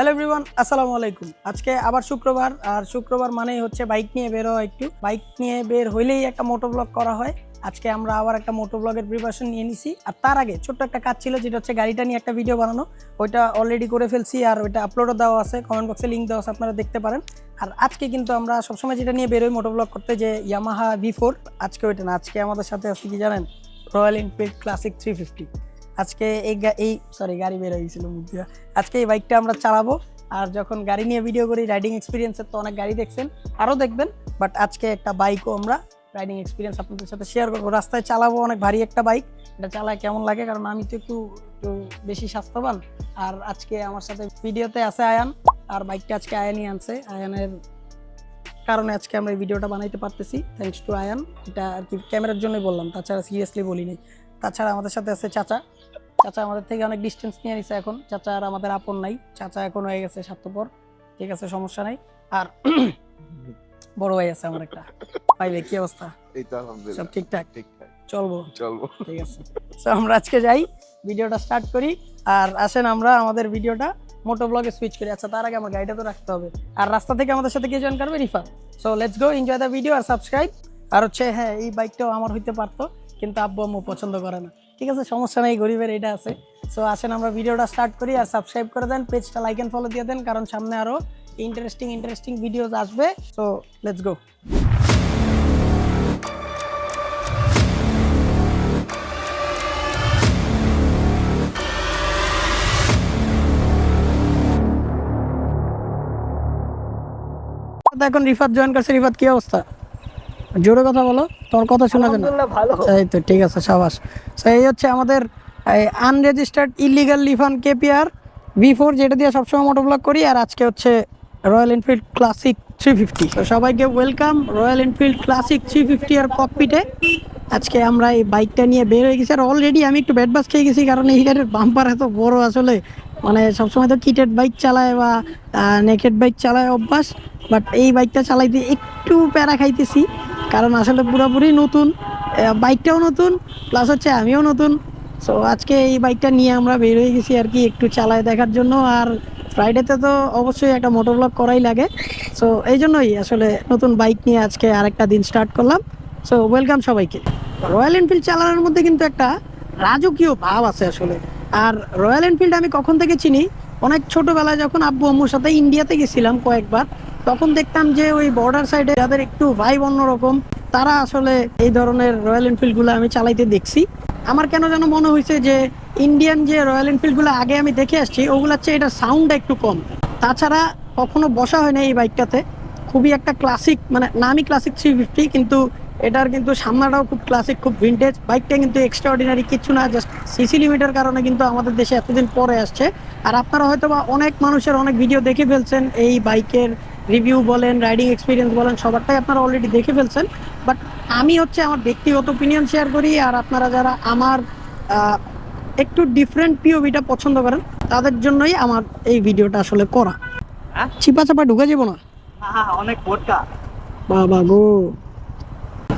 Hello everyone আসসালামু আলাইকুম। আজকে আবার শুক্রবার, আর শুক্রবার মানেই হচ্ছে বাইক নিয়ে বের হওয়া একটু। বাইক নিয়ে বের হইলেই একটা মোটো ব্লগ করা হয়। আজকে আমরা আবার একটা মোটো ব্লগের প্রিপারেশন নিয়ে নিছি। আর তার আগে ছোট্ট একটা কাজ ছিল, যেটা হচ্ছে গাড়িটা নিয়ে একটা ভিডিও বানানো। ওইটা অলরেডি করে ফেলছি, আর ওইটা আপলোডও দেওয়া আছে। কমেন্ট বক্সে লিঙ্ক দেওয়া আছে, আপনারা দেখতে পারেন। আর আজকে কিন্তু আমরা সবসময় যেটা নিয়ে বেরোই মোটো ব্লগ করতে, যে ইয়ামাহা ভি ফোর আজকে ওইটা না, আজকে আমাদের সাথে আছে কি জানেন? Royal Enfield Classic three fifty আজকে এই এই সরি গাড়ি বের হয়ে গেছিল মুখ আজকে এই বাইকটা আমরা চালাবো। আর যখন গাড়ি নিয়ে ভিডিও করি রাইডিং এক্সপিরিয়েন্সের তো অনেক গাড়ি দেখছেন আরও দেখবেন। বাট আজকে একটা বাইকও আমরা রাইডিং এক্সপিরিয়েন্স আপনাদের সাথে শেয়ার করব। রাস্তায় চালাবো অনেক ভারী একটা বাইক এটা চালায় কেমন লাগে? কারণ আমি তো একটু একটু বেশি স্বাস্থ্যবান। আর আজকে আমার সাথে ভিডিওতে আছে আয়ান। আর বাইকটা আজকে আয়ানই আনছে। আয়ানের কারণে আজকে আমরা এই ভিডিওটা বানাইতে পারতেছি। Thanks to Ayan. এটা আর কি ক্যামেরার জন্যই বললাম। তাছাড়া সিরিয়াসলি বলিনি। তাছাড়া আমাদের সাথে আছে চাচা। চাচা আমাদের থেকে অনেক ডিস্টেন্স নিয়ে নিছে এখন। চাচা আর আমাদের আপন নাই। চাচা এখন হয়ে গেছে স্বার্থপর। ঠিক আছে সমস্যা নাই। আর বড় ভাই আছে আমার একটা। পাইলে কি অবস্থা? এই তো আলহামদুলিল্লাহ। সব ঠিকঠাক? ঠিকঠাক চলবো? চলবো। ঠিক আছে। তো আমরা আজকে যাই ভিডিওটা স্টার্ট করি। আর আসেন আমরা আমাদের ভিডিওটা মোটো ব্লগে সুইচ করি। আচ্ছা তার আগে আমার গাড়িটা তো রাখতে হবে। আর রাস্তা থেকে আমাদের সাথে কে জয়েন করবে? Rifa so let's go enjoy the video R subscribe আর হচ্ছে হ্যাঁ এই বাইকটাও আমার হইতে পারতো কিন্তু আব্বু আম্মু পছন্দ করে না। ঠিক আছে, সমস্যা নেই, গরিবের এটা আছে। সো আসেন আমরা ভিডিওটা স্টার্ট করি আর সাবস্ক্রাইব করে দেন পেজটা লাইক অ্যান্ড ফলো দিয়ে দেন, কারণ সামনে আরও ইন্টারেস্টিং ইন্টারেস্টিং ভিডিওস আসবে। সো লেটস গো এখন রিফাত জয়েন করছে। রিফাত, কি অবস্থা? জোরে কথা বলো তোমার কথা শোনা যায় না। ভালো। এই তো ঠিক আছে সাবাস। তো এই হচ্ছে আমাদের unregistered illegal Lifan KPR V four যেটা দিয়ে সবসময় মোটো ব্লগ করি আর আজকে হচ্ছে Royal Enfield Classic three fifty তো সবাইকে welcome Royal Enfield Classic three fifty আর ককপিটে আজকে আমরা এই বাইকটা নিয়ে বের হয়ে গেছি আর অলরেডি আমি একটু ব্যাট বাস খেয়ে গেছি কারণ এই গাড়ির বাম্পার এত বড় আসলে। মানে সবসময় তো কিটেড বাইক চালায় বা নেকেড বাইক চালায় অভ্যাস বাট এই বাইকটা চালাইতে একটু প্যারা খাইতেছি। কারণ আসলে পুরোপুরি নতুন বাইকটাও নতুন প্লাস হচ্ছে আমিও নতুন। সো আজকে এই বাইকটা নিয়ে আমরা বের হয়ে গেছি আর কি একটু চালায় দেখার জন্য। আর ফ্রাইডেতে তো অবশ্যই একটা মোটর ব্লগ করাই লাগে। সো এই জন্যই আসলে নতুন বাইক নিয়ে আজকে আরেকটা দিন স্টার্ট করলাম। সো ওয়েলকাম সবাইকে। রয়্যাল এনফিল্ড চালানোর মধ্যে কিন্তু একটা রাজকীয় ভাব আছে আসলে। আর রয়্যাল এনফিল্ড আমি কখন থেকে চিনি? অনেক ছোটোবেলায় যখন আব্বু, আম্মুর সাথে ইন্ডিয়াতে গেছিলাম কয়েকবার। তখন দেখতাম যে ওই বর্ডার সাইডে যাদের একটু ভাইব অন্যরকম, তারা আসলে এই ধরনের রয়্যাল এনফিল্ডগুলো আমি চালাইতে দেখছি। আমার কেন যেন মনে হয়েছে যে ইন্ডিয়ান যে রয়্যাল এনফিল্ডগুলো আগে আমি দেখে আসছি, ওগুলোর চেয়ে এটা সাউন্ডটা একটু কম। তাছাড়া কখনো বসা হয় না এই বাইকটাতে খুবই একটা ক্লাসিক মানে নামই ক্লাসিক থ্রি ফিফটি কিন্তু এটার কিন্তু সামনাটাও খুব ক্লাসিক খুব ভিন্টেজ বাইকটা কিন্তু এক্সট্রা অর্ডিনারি কিছু না জাস্ট সিসি লিমিটের কারণে কিন্তু আমাদের দেশে এতদিন পরে আসছে। আর আপনারা হয়তো বা অনেক মানুষের অনেক ভিডিও দেখে ফেলছেন এই বাইকের রিভিউ বলেন রাইডিং এক্সপিরিয়েন্স বলেন সবারটাই আপনারা অলরেডি দেখে ফেলছেন। বাট আমি হচ্ছে আমার ব্যক্তিগত ওপিনিয়ন শেয়ার করি আর আপনারা যারা আমার একটু ডিফারেন্ট পিওভিটা পছন্দ করেন তাদের জন্যই আমার এই ভিডিওটা আসলে করা। হ্যাঁ? চিপা চাপা ঢুকে যাব না? আহা, অনেক বোটকা বাবা গো।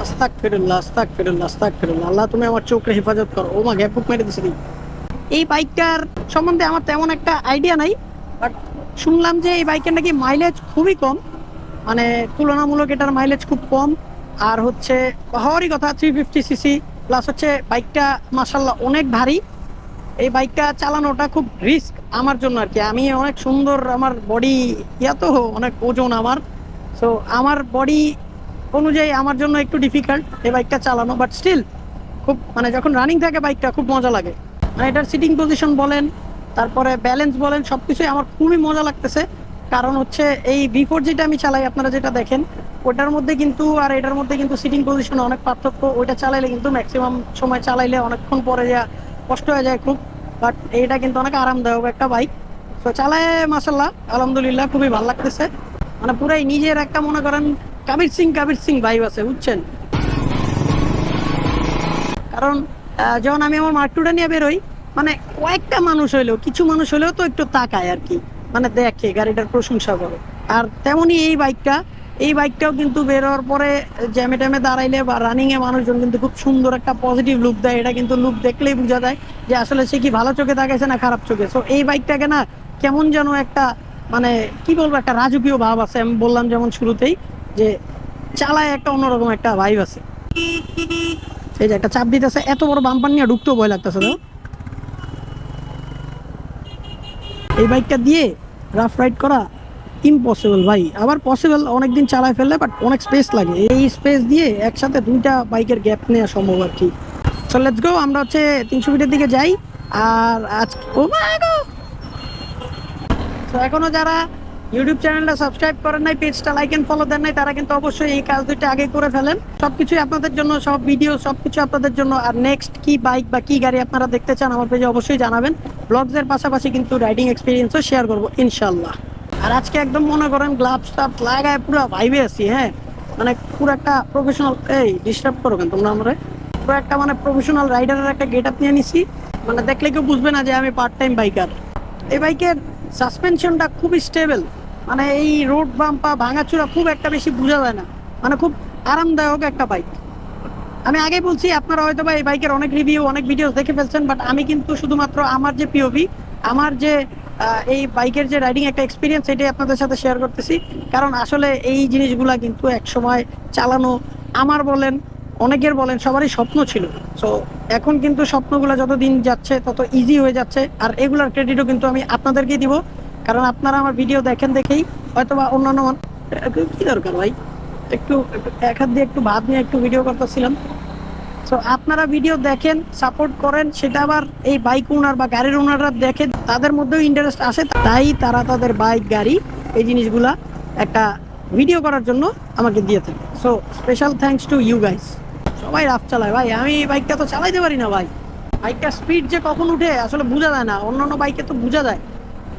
আস্তাক ফিরুল্লাহ আস্তাক ফিরুল্লাহ আস্তাক ফিরুল্লাহ আল্লাহ তুমি আমার চোখে হেফাজত করো। ও মা গ্যাপ মেরে দিছে এই বাইকটার সম্বন্ধে আমার তেমন একটা আইডিয়া নাই। শুনলাম যে এই বাইকের নাকি মাইলেজ খুবই কম। মানে তুলনামূলক এটার মাইলেজ খুব কম। আর হচ্ছে হওয়ারই কথা থ্রি ফিফটি সিসি প্লাস হচ্ছে বাইকটা মাসাল্লাহ অনেক ভারী। এই বাইকটা চালানোটা খুব রিস্ক আমার জন্য আর কি। আমি অনেক সুন্দর, আমার বডি ইয়া তো, অনেক ওজন আমার। সো আমার বডি অনুযায়ী আমার জন্য একটু ডিফিকাল্ট এই বাইকটা চালানো। বাট স্টিল খুব মানে যখন রানিং থাকে বাইকটা, খুব মজা লাগে। মানে এটার সিটিং পজিশন বলেন তারপরে ব্যালেন্স বলেন সব কিছুই আমার খুবই মজা লাগতেছে। কারণ হচ্ছে এই বিফোর যেটা আমি চালাই, আপনারা যেটা দেখেন, ওটার মধ্যে কিন্তু, আর এটার মধ্যে কিন্তু সিটিং পজিশন অনেক পার্থক্য। ওইটা চালাইলে কিন্তু ম্যাক্সিমাম সময় চালাইলে অনেকক্ষণ পরে যা কষ্ট হয়ে যায় খুব। বাট এইটা কিন্তু অনেক আরামদায়ক একটা বাইক তো চালায় মাসাল্লাহ আলহামদুলিল্লাহ খুবই ভালো লাগতেছে। মানে পুরাই নিজের একটা, মনে করেন, কাবির সিং কাবির সিং ভাইব আছে, বুঝছেন? কারণ যখন আমি আমার মার্কটুটা নিয়ে বেরোই মানে কয়েকটা মানুষ হইলেও, কিছু মানুষ হলেও তো একটু তাকায় আর কি। মানে দেখে, গাড়িটার প্রশংসা করে। আর তেমনই এই বাইকটা, এই বাইকটাও কিন্তু বের হওয়ার পরে জ্যামে ট্যামে দাঁড়াইলে বা রানিং এ মানুষজন কিন্তু খুব সুন্দর একটা পজিটিভ লুক দেয়। এটা কিন্তু লুক দেখলেই বোঝা যায় যে আসলে সে কি ভালো চোখে তাকাইছে না খারাপ চোখে। সো এই বাইকটাকে না কেমন যেন একটা মানে কি বলব, একটা রাজকীয় ভাব আছে। আমি বললাম যেমন শুরুতেই যে চালায় একটা অন্যরকম একটা ভাইব আছে। এই যে একটা চাপ দিতেছে, এত বড় বাম্পার নিয়ে ঢুকতেও ভয় লাগতেছে তো এই বাইকটা দিয়ে রাফ রাইড করা ইম্পসিবল ভাই। আবার পসিবল অনেকদিন চালায় ফেললে বাট অনেক স্পেস লাগে। এই স্পেস দিয়ে একসাথে দুইটা বাইকের গ্যাপ নেওয়া সম্ভব আর কি। সো লেটস গো আমরা হচ্ছে তিনশো ফিটের দিকে যাই। আর আজ ও এখনও যারা ইউটিউব চ্যানেলটা সাবস্ক্রাইব করেন নাই, পেজটা লাইক এন্ড ফলো দেন নাই, তারা কিন্তু অবশ্যই এই কাজ দুইটা আগে করে ফেলেন। সবকিছুই আপনাদের জন্য, সব ভিডিও সবকিছু আপনাদের জন্য। আর নেক্সট কি বাইক বা কি গাড়ি আপনারা দেখতে চান আমার পেজে অবশ্যই জানাবেন। ব্লগসের পাশাপাশি কিন্তু রাইডিং এক্সপিরিয়েন্সও শেয়ার করব ইনশাল্লাহ আর আজকে একদম মনে করেন গ্লাভস টাপ লাগায় পুরো ভাইবে আছি হ্যাঁ? মানে পুরো একটা প্রফেশনাল এই ডিস্টার্ব করো কেন তোমরা আমরা? পুরো একটা মানে প্রফেশনাল রাইডারের একটা গেট আপ নিয়ে নিছি। মানে দেখলে কেউ বুঝবে না যে আমি পার্ট টাইম বাইকার এই বাইকের সাসপেনশনটা খুবই স্টেবল মানে এই রোড বাম্পা ভাঙাচুরা খুব একটা বেশি বোঝা যায় না। মানে খুব আরামদায়ক একটা বাইক আমি আগে বলছি, আপনারা হয়তো বা এই বাইকের অনেক রিভিউ অনেক ভিডিও দেখে ফেলছেন বাট আমি কিন্তু শুধুমাত্র আমার যে পিওভি আমার যে এই বাইকের যে রাইডিং একটা এক্সপিরিয়েন্স এটাই আপনাদের সাথে শেয়ার করতেছি। কারণ আসলে এই জিনিসগুলা কিন্তু এক সময় চালানো আমার বলেন, অনেকের বলেন, সবারই স্বপ্ন ছিল। সো এখন কিন্তু স্বপ্নগুলো যত দিন যাচ্ছে, তত ইজি হয়ে যাচ্ছে। আর এগুলার ক্রেডিটও কিন্তু আমি আপনাদেরকেই দিব। কারণ আপনারা আমার ভিডিও দেখেন দেখেই হয়তো বা অন্যান্য কি দরকার ভাই? একটু, এক হাত দিয়ে একটু ভাত নিয়ে একটু ভিডিও করতেছিলাম। তো আপনারা ভিডিও দেখেন সাপোর্ট করেন, সেটা আবার এই বাইক ওনার বা গাড়ির ওনাররা দেখেন, তাদের মধ্যেও ইন্টারেস্ট আসে, তাই তারা তাদের বাইক গাড়ি এই জিনিসগুলা একটা ভিডিও করার জন্য আমাকে দিয়ে থাকে। So special thanks to you guys সবাই রাফ চালায় ভাই, আমি বাইকটা তো চালাইতে পারি না ভাই। বাইকটা স্পিড যে কখন উঠে আসলে বোঝা যায় না, অন্যান্য বাইকে তো বোঝা যায়।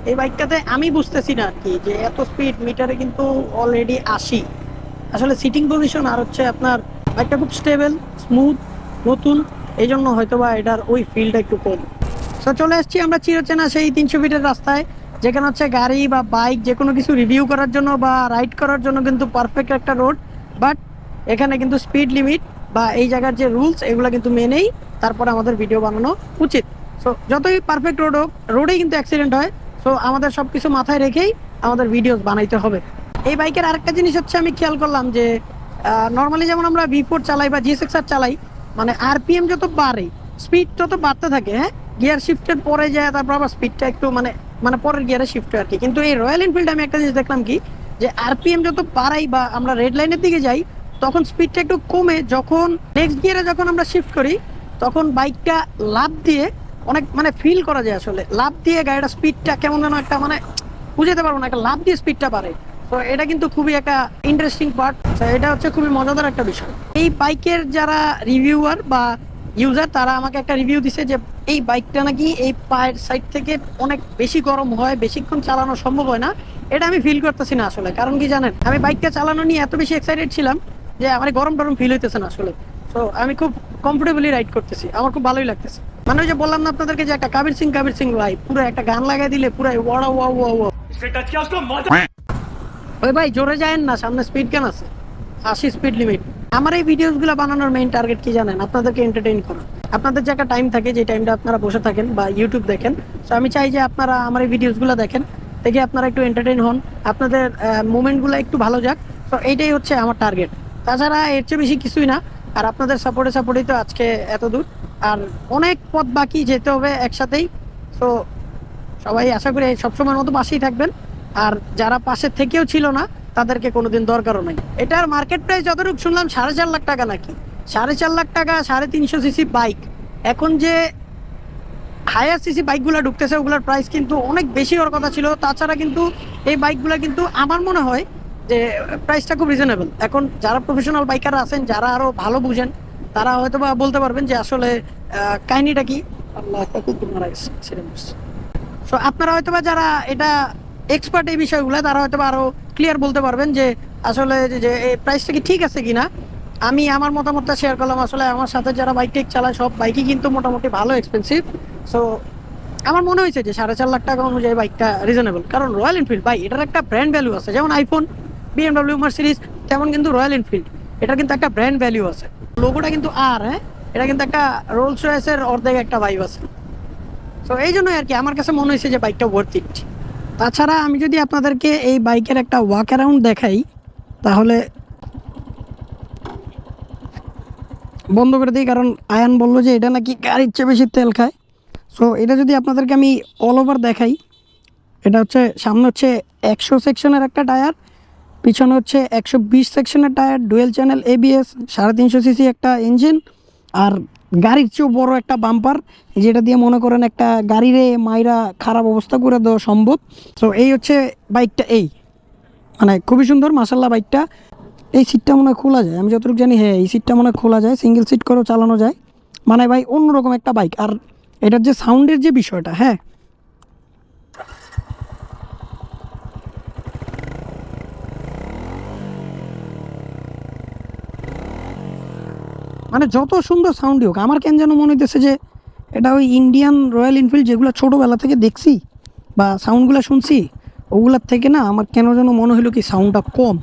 এই বাইকটাতে আমি বুঝতেছি না আর কি যে এত স্পিড মিটারে কিন্তু অলরেডি আসি। আসলে সিটিং পজিশন আর হচ্ছে আপনার বাইকটা খুব স্টেবল স্মুথ নতুন এই জন্য হয়তো বা এটার ওই ফিলটা একটু কম। তো চলে আসছি আমরা চিরচেনা সেই তিনশো ফিটের রাস্তায়, যেখানে হচ্ছে গাড়ি বা বাইক যে কোনো কিছু রিভিউ করার জন্য বা রাইড করার জন্য কিন্তু পারফেক্ট একটা রোড বাট এখানে কিন্তু স্পিড লিমিট বা এই জায়গার যে রুলস এগুলো কিন্তু মেনেই তারপরে আমাদের ভিডিও বানানো উচিত। সো যতই পারফেক্ট রোড হোক রোডেই কিন্তু অ্যাক্সিডেন্ট হয় সো আমাদের সব কিছু মাথায় রেখেই আমাদের ভিডিওস বানাইতে হবে। এই বাইকের আরেকটা জিনিস হচ্ছে, আমি খেয়াল করলাম যে নর্মালি যেমন আমরা ভি ফোর চালাই বা জি সিক্স আর চালাই মানে আরপিএম যত বাড়ে স্পিড তত বাড়তে থাকে হ্যাঁ? গিয়ার শিফটের পরে যায়, তারপর আবার স্পিডটা একটু মানে মানে পরের গিয়ারে শিফট আর কি কিন্তু এই রয়্যাল এনফিল্ড আমি একটা জিনিস দেখলাম কি, যে আরপিএম যত বাড়াই বা আমরা রেড লাইনের দিকে যাই, তখন স্পিডটা একটু কমে, যখন নেক্সট গিয়ারে যখন আমরা শিফট করি, তখন বাইকটা লাভ দিয়ে অনেক মানে ফিল করা যায় আসলে। লাভ দিয়ে গাড়িটা স্পিডটা কেমন যেন একটা মানে বুঝাতে পারব না, একটা লাভ দিয়ে স্পিডটা বাড়ে। তো এটা কিন্তু খুবই একটা ইন্টারেস্টিং পার্ট এটা হচ্ছে খুবই মজাদার একটা বিষয়। এই বাইকের যারা রিভিউয়ার বা ইউজার তারা আমাকে একটা রিভিউ দিছে যে এই বাইকটা নাকি এই পায়ের সাইড থেকে অনেক বেশি গরম হয়, বেশিক্ষণ চালানো সম্ভব হয় না। এটা আমি ফিল করতেছি না আসলে। কারণ কি জানেন, আমি বাইকটা চালানো নিয়ে এত বেশি এক্সাইটেড ছিলাম যে আমার গরম টরম ফিল হইতেছে না আসলে। তো আমি খুব কমফোর্টেবলি রাইড করতেছি। আমার খুব ভালোই লাগতেছে। মানে ওই যে বললাম না আপনাদেরকে যে একটা কাবির সিং কাবির সিং ভাই পুরো একটা গান লাগাই দিলে পুরো ওয়া ওয়া ওয়া ওয়া ওই ভাই জোরে যায়েন না সামনে স্পিড কেন আছে? আশি স্পিড লিমিট আমার এই ভিডিওসগুলো বানানোর মেইন টার্গেট কি জানেন? আপনাদেরকে এন্টারটেইন করা আপনাদের যে একটা টাইম থাকে যে টাইমটা আপনারা বসে থাকেন বা ইউটিউব দেখেন সো আমি চাই যে আপনারা আমার এই ভিডিওসগুলো দেখেন দেখে আপনারা একটু এন্টারটেইন হন। আপনাদের মুভমেন্টগুলো একটু ভালো যাক। তো এইটাই হচ্ছে আমার টার্গেট তাছাড়া এর চেয়ে বেশি কিছুই না। আর আপনাদের সাপোর্টে সাপোর্টেই তো আজকে এত দূর। আর অনেক পথ বাকি যেতে হবে একসাথেই। তো সবাই আশা করি সবসময়ের মতো পাশেই থাকবেন। আর যারা পাশে থেকেও ছিল না, তাদেরকে কোনোদিন দরকারও নাই। এটার মার্কেট প্রাইস যতটুকু শুনলাম, সাড়ে চার লাখ টাকা নাকি? সাড়ে চার লাখ টাকা, সাড়ে তিনশো সিসি বাইক এখন যে হায়ার সিসি বাইকগুলো ঢুকতেছে, ওগুলোর প্রাইস কিন্তু অনেক বেশি হওয়ার কথা ছিল। তাছাড়া কিন্তু এই বাইকগুলো কিন্তু আমার মনে হয় যে প্রাইসটা খুব রিজনেবল এখন যারা প্রফেশনাল বাইকার আছেন, যারা আরও ভালো বুঝেন, তারা হয়তো বা বলতে পারবেন যে আসলে কাহিনীটা কি? সো আপনারা হয়তো বা যারা এটা এক্সপার্ট এই বিষয়গুলো, তারা হয়তো বা আরও ক্লিয়ার বলতে পারবেন যে আসলে যে- এই প্রাইসটা কি ঠিক আছে কিনা। আমি আমার মতামতটা শেয়ার করলাম, আসলে আমার সাথে যারা বাইক টেক চালায়, সব বাইকই কিন্তু মোটামুটি ভালো এক্সপেন্সিভ সো আমার মনে হয়েছে যে সাড়ে চার লাখ টাকা অনুযায়ী বাইকটা রিজনেবল কারণ রয়্যাল এনফিল্ড ভাই, এটার একটা ব্র্যান্ড ভ্যালু আছে। যেমন আইফোন বিএমডব্লিউ মার্সিডিজ তেমন কিন্তু রয়্যাল এনফিল্ড এটা কিন্তু একটা ব্র্যান্ড ভ্যালু আছে। লোগোটা কিন্তু আর হ্যাঁ? এটা কিন্তু একটা রোলস রয়েসের অর্ধেক একটা ভাইব আছে। তো এই জন্য আর কি আমার কাছে মনে হয়েছে যে বাইকটা ওয়ার্থ ইট তাছাড়া আমি যদি আপনাদেরকে এই বাইকের একটা ওয়াক অ্যারাউন্ড দেখাই, তাহলে বন্ধ করে দিই, কারণ আয়ান বলল যে এটা নাকি গাড়ির চেয়ে বেশি তেল খায়। সো এটা যদি আপনাদেরকে আমি অল ওভার দেখাই, এটা হচ্ছে, সামনে হচ্ছে একশো সেকশনের একটা টায়ার পিছনে হচ্ছে একশো বিশ সেকশনের টায়ার, ডুয়েল চ্যানেল এবিএস সাড়ে তিনশো সিসি একটা ইঞ্জিন আর গাড়ির চেয়েও বড় একটা বাম্পার, যেটা দিয়ে মনে করেন একটা গাড়িরে মাইরা খারাপ অবস্থা করে দেওয়া সম্ভব। তো এই হচ্ছে বাইকটা এই। মানে খুবই সুন্দর মাসাল্লাহ বাইকটা। এই সিটটা মনে খোলা যায়, আমি যতটুকু জানি হ্যাঁ এই সিটটা মনে খোলা যায় সিঙ্গেল সিট করেও চালানো যায়। মানে ভাই, অন্যরকম একটা বাইক আর এটার যে সাউন্ডের যে বিষয়টা হ্যাঁ মানে যত সুন্দর সাউন্ডই হোক, আমার কেন যেন মনে হইতেছে যে এটা ওই ইন্ডিয়ান রয়্যাল এনফিল্ড যেগুলো ছোটোবেলা থেকে দেখছি বা সাউন্ডগুলো শুনছি, ওগুলার থেকে না আমার কেন যেন মনে হলো কি সাউন্ডটা কম।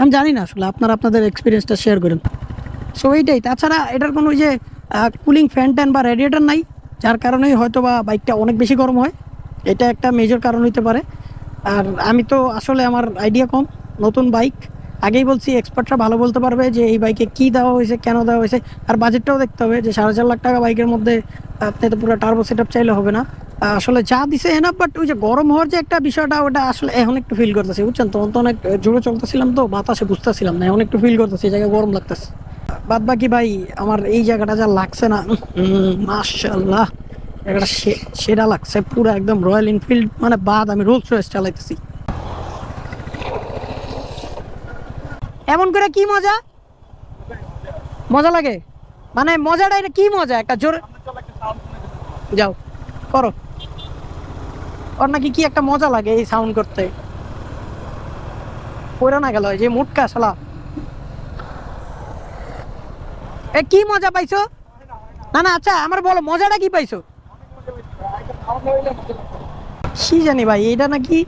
আমি জানি না আসলে, আপনারা আপনাদের এক্সপিরিয়েন্সটা শেয়ার করেন। সো এইটাই। তাছাড়া এটার কোনো যে কুলিং ফ্যান ট্যান বা রেডিয়েটার নাই, যার কারণেই হয়তো বা বাইকটা অনেক বেশি গরম হয়। এটা একটা মেজর কারণ হইতে পারে। আর আমি তো আসলে আমার আইডিয়া কম, নতুন বাইক আগেই বলছি এক্সপার্টরা ভালো বলতে পারবে যে এই বাইকে কী দেওয়া হয়েছে, কেন দেওয়া হয়েছে, আর বাজেটটাও দেখতে হবে যে সাড়ে চার লাখ টাকা বাইকের মধ্যে আপনি তো পুরো টার্বো সেট চাইলে হবে না। আসলে যা দিছে এনাফ বাট ওই যে গরম হওয়ার যে একটা বিষয়টা, ওটা আসলে এখন একটু ফিল করতেছি, বুঝছেন তখন তো অনেক জোরে চলতেছিলাম তো, বাতাসে বুঝতেছিলাম না, এখন একটু ফিল করতেছি, এই জায়গায় গরম লাগতেছে। বাদ বাকি ভাই, আমার এই জায়গাটা যা লাগছে না মাশাল্লাহ জায়গাটা সেরা লাগছে, পুরো একদম রয়্যাল এনফিল্ড মানে বাদ, আমি রোলস রয়েস চালাইতেছি। এমন করে কি মজা? মজা লাগে? মানে মজাটা এটা কি মজা? একটা জোর যাও, করো। ওর নাকি কি একটা মজা লাগে এই সাউন্ড করতে। পড়ে না গেল যে মুটকা শালা। এ, কি মজা পাইছো? না না আচ্ছা আমার বলো, মজাটা কি পাইছো? কি জানি ভাই এটা নাকি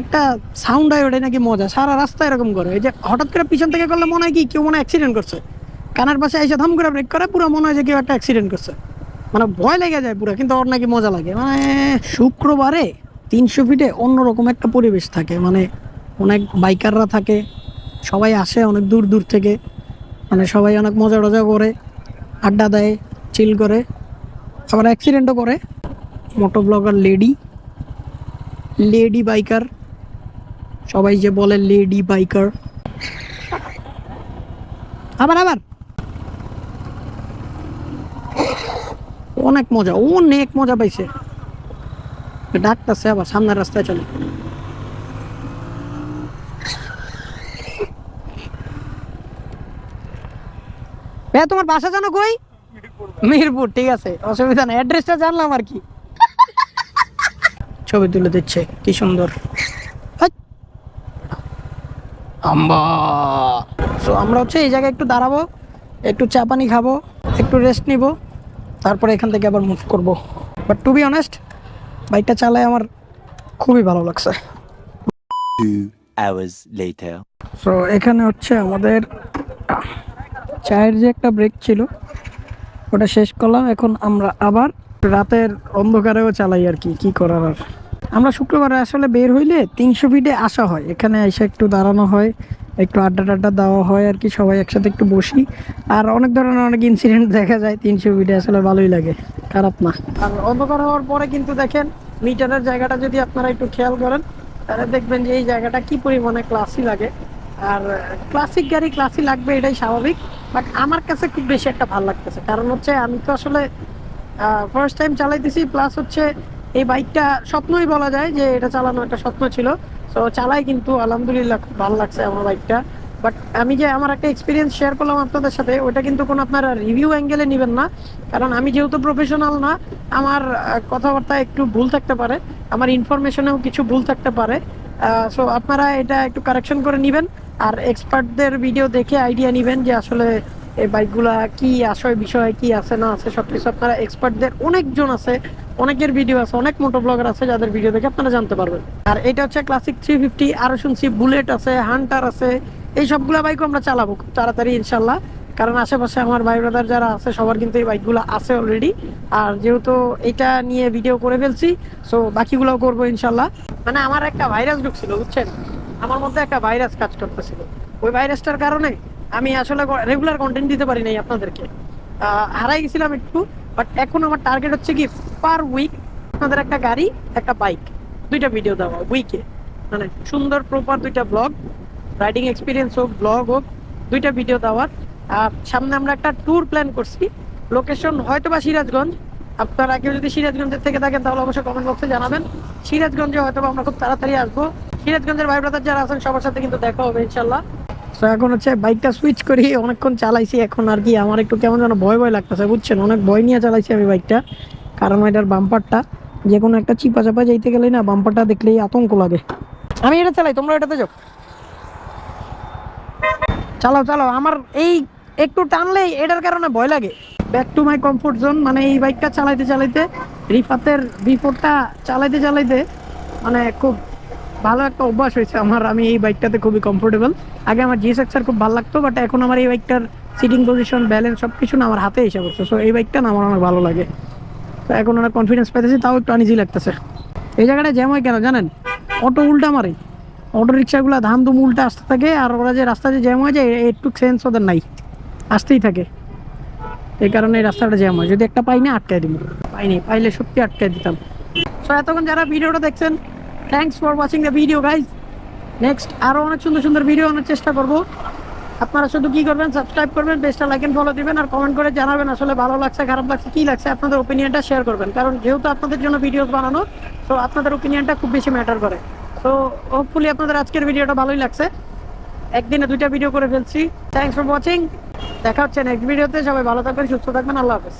একটা সাউন্ড হয় নাকি মজা, সারা রাস্তা এরকম করে। এই যে হঠাৎ করে পিছন থেকে করলে মনে হয় কি, কেউ মনে অ্যাক্সিডেন্ট করছে। কানার পাশে এসে ধম করে ব্রেক করে, পুরো মনে হয় যে কেউ একটা অ্যাক্সিডেন্ট করছে। মানে ভয় লেগে যায় পুরো, কিন্তু ওর নাকি মজা লাগে। মানে শুক্রবারে তিনশো ফিটে অন্যরকম একটা পরিবেশ থাকে। মানে অনেক বাইকাররা থাকে, সবাই আসে অনেক দূর দূর থেকে। মানে সবাই অনেক মজা টজা করে, আড্ডা দেয় চিল করে। আবার অ্যাক্সিডেন্টও করে। Moto vlogger lady lady biker. সবাই যে বলে লেডি বাইকার। আবার আবার। অনেক মজা অনেক মজা পাইছে। ডাকতেছে আবার, সামনের রাস্তায় চলে। তোমার বাসা জানো কই? মিরপুর, ঠিক আছে। অসুবিধা নেই। অ্যাড্রেসটা জানলাম আর কি। ছবি তুলে দিচ্ছে। কি সুন্দর। আম্বা। সো আমরা হচ্ছে এই জায়গায় একটু দাঁড়াবো একটু চা পানি খাব একটু রেস্ট নিব তারপরে এখান থেকে আবার মুভ করব। বাট টু বি অনেস্ট বাইকটা চালায় আমার খুবই ভালো লাগছে. সো এখানে হচ্ছে আমাদের চায়ের যে একটা ব্রেক ছিল ওটা শেষ করলাম। এখন আমরা আবার রাতের অন্ধকারেও চালাই আর কি কি করার আর? আমরা শুক্রবারে আসলে বের হইলে তিনশো ফিটে আসা হয়। এখানে এসে একটু দাঁড়ানো হয়, একটু আড্ডা টাড্ডা দেওয়া হয় আর কি, সবাই একসাথে একটু বসি। আর অনেক ধরনের অনেক ইনসিডেন্ট দেখা যায়, তিনশো ফিটে আসলে ভালোই লাগে, খারাপ না। আর অন্ধকার হওয়ার পরে কিন্তু দেখেন মিটারের জায়গাটা যদি আপনারা একটু খেয়াল করেন, তাহলে দেখবেন যে এই জায়গাটা কি পরিমাণে ক্লাসি লাগে। আর ক্লাসিক গাড়ি ক্লাসি লাগবে এটাই স্বাভাবিক বাট আমার কাছে খুব বেশি একটা ভালো লাগতেছে। কারণ হচ্ছে আমি তো আসলে ফার্স্ট টাইম চালাইতেছি প্লাস হচ্ছে এই বাইকটা স্বপ্নই বলা যায় যে এটা চালানো একটা স্বপ্ন ছিল। তো চালাই কিন্তু আলহামদুলিল্লাহ খুব ভালো লাগছে আমার বাইকটা। বাট আমি যে আমার একটা এক্সপিরিয়েন্স শেয়ার করলাম আপনাদের সাথে, ওটা কিন্তু কোনো আপনারা রিভিউ অ্যাঙ্গেলে নেবেন না। কারণ আমি যেহেতু প্রফেশনাল না, আমার কথাবার্তা একটু ভুল থাকতে পারে। আমার ইনফরমেশনেও কিছু ভুল থাকতে পারে। সো আপনারা এটা একটু কারেকশন করে নেবেন। আর এক্সপার্টদের ভিডিও দেখে আইডিয়া নেবেন যে আসলে এই বাইকগুলা কি আসয় বিষয় কি আছে, না আছে সব কিছু আপনারা এক্সপার্টদের অনেকজন আছে। অনেকের ভিডিও আছে, অনেক মোটো ব্লগার আছে যাদের ভিডিও দেখে আপনারা জানতে পারবেন। আর এটা হচ্ছে ক্লাসিক থ্রি ফিফটি আরও শুনছি বুলেট আছে হান্টার আছে, এই সবগুলা বাইকও আমরা চালাবো খুব তাড়াতাড়ি ইনশাল্লাহ। কারণ আশেপাশে আমার ভাই ব্রাদার যারা আছে, সবার কিন্তু এই বাইকগুলো আছে অলরেডি আর যেহেতু এটা নিয়ে ভিডিও করে ফেলছি সো বাকিগুলোও করব ইনশাল্লাহ। মানে আমার একটা ভাইরাস ঢুকছিল, বুঝছেন? আমার মধ্যে একটা ভাইরাস কাজ করতেছিল। ওই ভাইরাসটার কারণে আমি আসলে রেগুলার কন্টেন্ট দিতে পারি নাই আপনাদেরকে। হারাই গেছিলাম একটু বাট এখন আমার টার্গেট হচ্ছে কি পার উইক আপনাদের একটা গাড়ি, একটা বাইক দুইটা ভিডিও দেওয়া উইকে মানে সুন্দর প্রপার দুইটা ব্লগ রাইডিং এক্সপিরিয়েন্স হোক ব্লগ হোক, দুইটা ভিডিও দেওয়ার। আর সামনে আমরা একটা ট্যুর প্ল্যান করছি। লোকেশন হয়তো বা সিরাজগঞ্জ। আপনারা কেউ যদি সিরাজগঞ্জের থেকে থাকেন, তাহলে অবশ্যই কমেন্ট বক্সে জানাবেন। সিরাজগঞ্জে হয়তো আমরা খুব তাড়াতাড়ি আসব। সিরাজগঞ্জের ভাই ব্রাদার যারা আছেন, সবার সাথে কিন্তু দেখা হবে ইনশাল্লাহ তো এখন হচ্ছে বাইকটা সুইচ করি, অনেকক্ষণ চালাইছি এখন আর কি। আমার একটু কেমন যেন ভয় ভয় লাগতেছে, বুঝছেন? অনেক ভয় নিয়ে চালাইছি আমি বাইকটা কারণ এটার বাম্পারটা যে কোনো একটা চিপা চাপা যাইতে গেলেই না বাম্পারটা দেখলেই আতঙ্ক লাগে। আমি এটা চালাই, তোমরা এটাতে যাও। চালাও চালাও, আমার এই একটু টানলেই এটার কারণে ভয় লাগে। Back to my comfort zone মানে এই বাইকটা চালাইতে চালাইতে রিফাতের বিফোরটা চালাইতে চালাইতে মানে খুব ভালো একটা অভ্যাস হয়েছে আমার। আমি এই বাইকটাতে খুবই কমফোর্টেবল আগে আমার জিএসএক্স আর খুব ভালো লাগতো বাট এখন আমার এই বাইকটার সিটিং পজিশন ব্যালেন্স সব কিছু না আমার হাতে এসে পড়ছে। সো এই বাইকটা না আমার অনেক ভালো লাগে। তো এখন অনেক কনফিডেন্স পাইতেছি, তাও একটু আনিজি লাগতেছে। এই জায়গাটা জ্যাম হয় কেন জানেন? অটো উল্টা মারে। অটো রিক্সাগুলো ধান দুম উল্টা আসতে থাকে, আর ওরা যে রাস্তা যে জ্যাম হয়ে যায় একটু সেন্স ওদের নাই। আসতেই থাকে। এই কারণে এই রাস্তাটা জ্যাম হয়। যদি একটা পাই না, আটকায় দিব। পাইনি, পাইলে সত্যি আটকায় দিতাম। সো এতক্ষণ যারা ভিডিওটা দেখছেন thanks for watching the video guys next আরও অনেক সুন্দর সুন্দর ভিডিও আনার চেষ্টা করব। আপনারা শুধু কী করবেন সাবস্ক্রাইব করবেন পেজটা লাইক এন্ড ফলো দিবেন, আর কমেন্ট করে জানাবেন আসলে ভালো লাগছে, খারাপ লাগছে, কি লাগছে, আপনাদের ওপিনিয়নটা শেয়ার করবেন। কারণ যেহেতু আপনাদের জন্য ভিডিওস বানানো তো আপনাদের ওপিনিয়নটা খুব বেশি ম্যাটার করে। তো হোপফুলি আপনাদের আজকের ভিডিওটা ভালোই লাগছে। একদিনে দুইটা ভিডিও করে ফেলছি। থ্যাংকস ফর ওয়াচিং দেখা হচ্ছে নেক্সট ভিডিওতে সবাই ভালো থাকবেন, সুস্থ থাকবেন। আল্লাহ হাফেজ।